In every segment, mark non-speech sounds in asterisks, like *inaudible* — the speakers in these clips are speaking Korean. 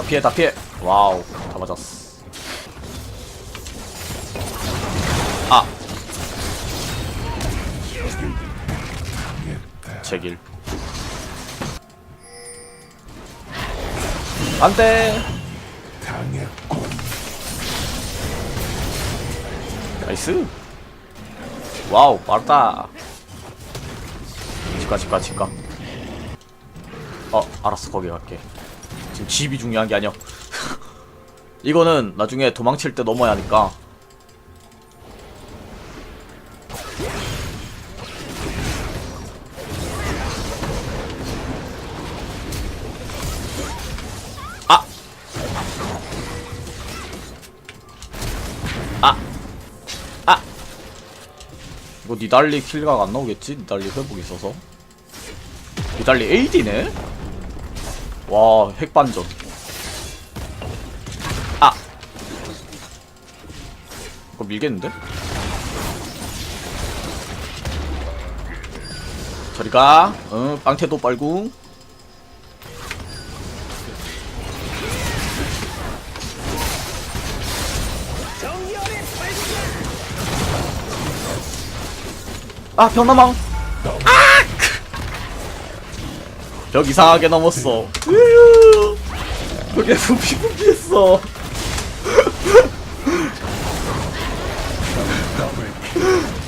다 피해 다 피해. 와우 다 맞았어. 아. 제길. 안돼. 나이스. 와우 빠르다. 집가 집가 집가. 어 알았어 거기 갈게 지금 집이 중요한 게 아니야 *laughs* 이거는 나중에 도망칠 때 넘어야 하니까 아! 아! 아! 이거 니달리 킬각 안 나오겠지? 니달리 회복 있어서 니달리 AD네? 와 핵반전 아! 이거 밀겠는데? 저리가 응 빵태도 빨궁 아 병나망 아! 벽 이상하게 넘었어. 으유. 벽에 부피 부피했어.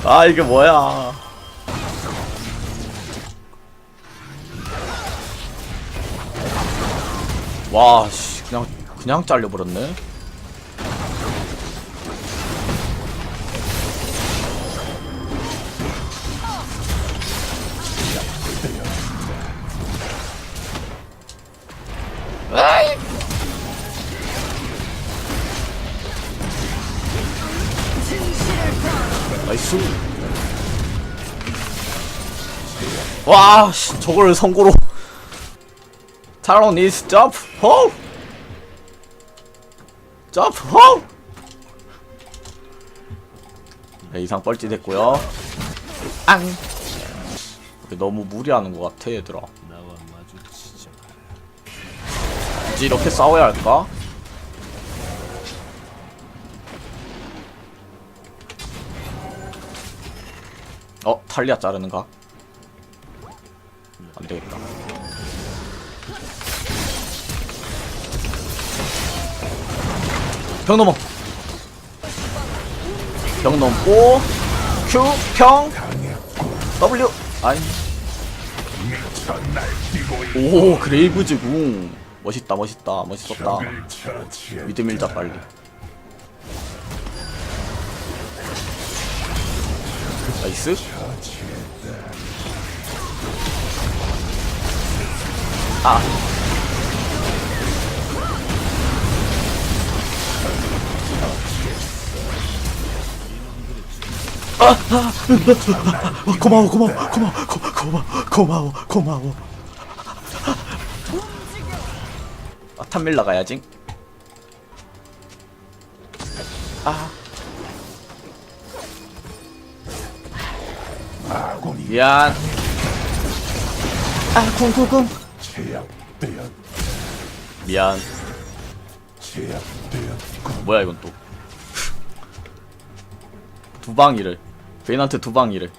아 이게 뭐야. 와 씨 그냥 그냥 잘려버렸네 나이스. 와, 씨, 저걸 선고로. 타론 is jump, ho. jump, ho. 네, 이상 뻘짓했고요. 앙. 너무 무리하는 것 같아, 얘들아. 굳이 이렇게 싸워야 할까? 어, 탈리아 자르는가? 안 되겠다. 병 넘어. 병 넘고 Q 평 W 아니. 오 그레이브즈 궁 멋있다 멋있다 멋있었다 미드 밀자 빨리 나이스. 아. 아, 고마워 고마워 고마워 고, 고마워 고마워 고마워. 아 탐밀 가야지. 아 미안. 아 쿵쿵쿵 제압되었 미안. 뭐야 이건 또. 두 방이를. 베인한테 두 방이를.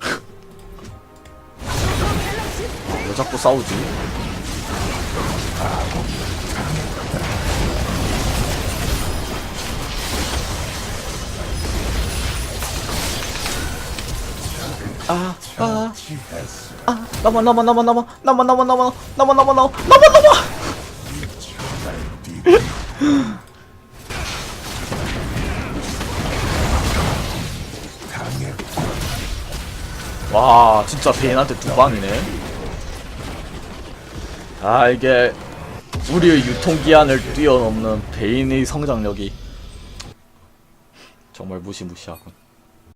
*laughs* 왜 자꾸 싸우지? 아, 아, 아, 나만, 나만, 나만, 나만, 나만, 나만, 나만, 나만, 나만, 나만, 나만. 당했군 와 진짜 베인한테 두 방이네 아 이게 우리의 유통기한을 뛰어넘는 베인의 성장력이 정말 무시무시하군